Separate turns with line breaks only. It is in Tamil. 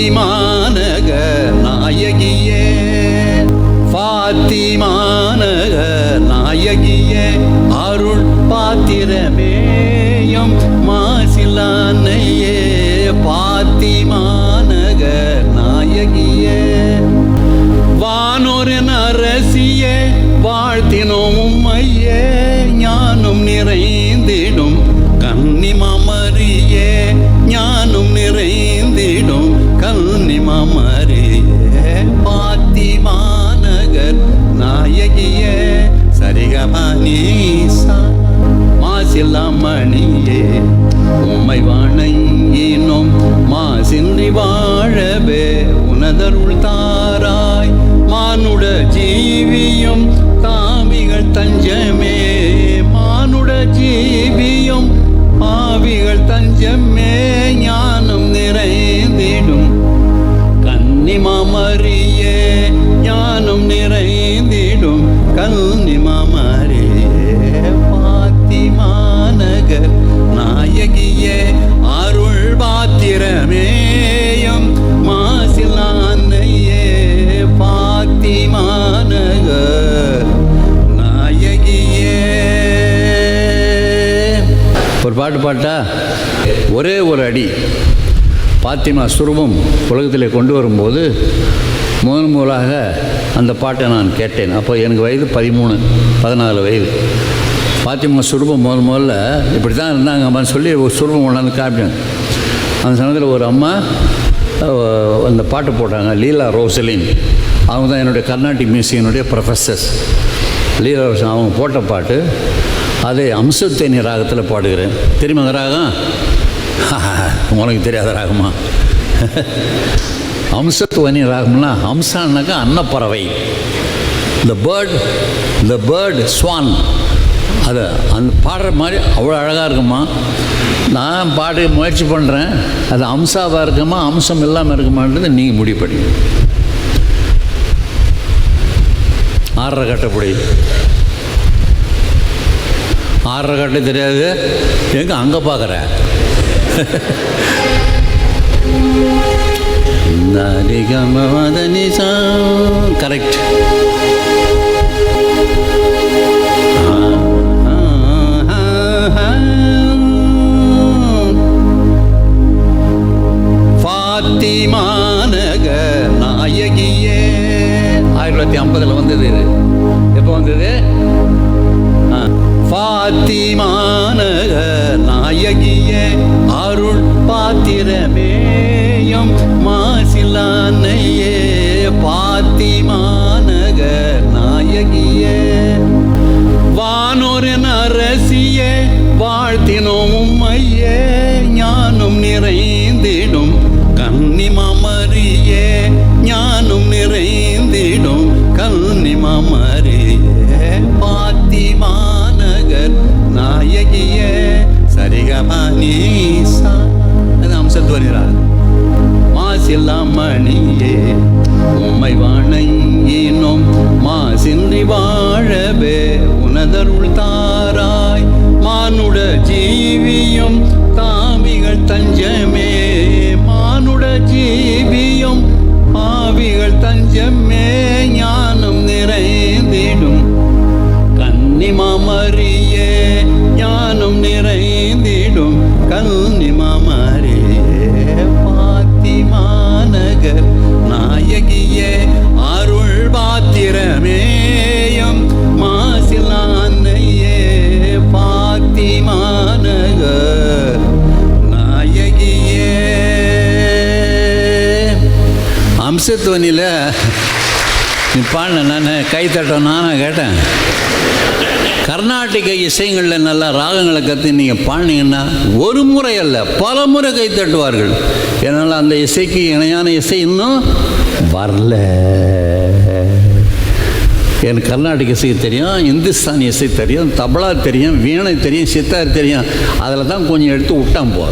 ஃபாத்திமானக நாயகியே ஃபாத்திமானக நாயகியே அருள் பாத்திரமேயம் மாசிலானையே பாத்திமானக நாயகியே வானொரு நரசியே வாழ்த்தினோம் உம்மையே ஞானம் நிறைந்திடும் கன்னிமாம கன்னிமாமரியே ஞானம் நிறைந்திடும் கன்னிமாமரியே பாத்திமாநகர் நாயகியே அருள் பாத்திரமேயம் மாசிலான்னையே பாத்திமாநகர் நாயகியே. ஒரு பாட்டு பாட்டா ஒரே ஒரு அடி. பாத்திமா சுரூபம் உலகத்தில் கொண்டு வரும்போது முதன் முதலாக அந்த பாட்டை நான் கேட்டேன். அப்போ எனக்கு வயது பதிமூணு பதினாலு வயது. பாத்திமா சுரூபம் முதல் முதல்ல இப்படி தான் இருந்தாங்க. அம்மான்னு சொல்லி ஒரு சுரூபம் கொண்டாந்து காமிப்பேன் அந்த சமயத்தில் ஒரு அம்மா அந்த பாட்டு போட்டாங்க லீலா ரோசலின். அவங்க தான் என்னுடைய கர்நாடிக் மியூசிக்கினுடைய ப்ரொஃபஸர்ஸ் லீலா ரோசன் அவங்க போட்ட பாட்டு அதை அம்சத்தேனி ராகத்தில் பாடுகிறேன். தெரியுமா அந்த ராகம்? உனக்கு தெரியாத ராகமா அம்சத்துவனி ராகம்னா அம்சான்னாக்கா அன்னப்பறவை. இந்த பேர்ட் இந்த பேர்டு ஸ்வான் அது அந்த பாடுற மாதிரி அவ்வளோ அழகாக இருக்குமா? நான் பாட முயற்சி பண்ணுறேன் அது அம்சாவாக இருக்குமா அம்சம் இல்லாமல் இருக்குமான்றது நீங்கள் முடிவு பண்ணி ஆறரை கட்டப்படி ஆறரை கட்ட தெரியாது. எங்கே அங்கே பார்க்குற కరెక్ట్ மாசிலானையே பாத்திமானக நாயகியே. வானோரின் அரசியே வாழ்த்தினோம் உம்மையே. ஞானம் நிறைந்திடும் கன்னிமாமரியே. ஞானம் நிறைந்திடும் கன்னிமாமரியே. சிலமணியே உம்மை வணங்கினோம். மாசின்றி வாழவே உனதருள் தாராய். மானுட ஜீவியும் தாவிகள் தஞ்சமே. மானுட ஜீவியும் ஆவிகள் தஞ்சமே. ஞானம் நிறைந்திடும். கன்னிமாமரியே ஞானம் நிறை அம்சத்துவனியில் நீ பாடின நான் கை தட்டம் நானாக கேட்டேன். கர்நாடக இசைங்களில் நல்லா ராகங்களை கற்று நீங்கள் பாடினீங்கன்னா ஒரு முறை அல்ல பல முறை கை தட்டுவார்கள். என்னால் அந்த இசைக்கு இணையான இசை இன்னும் வரல. எனக்கு கர்நாடக இசை தெரியும் இந்துஸ்தானி இசை தெரியும் தபலா தெரியும் வீணை தெரியும் சித்தார் தெரியும். அதில் தான் கொஞ்சம் எடுத்து விட்டான் போ.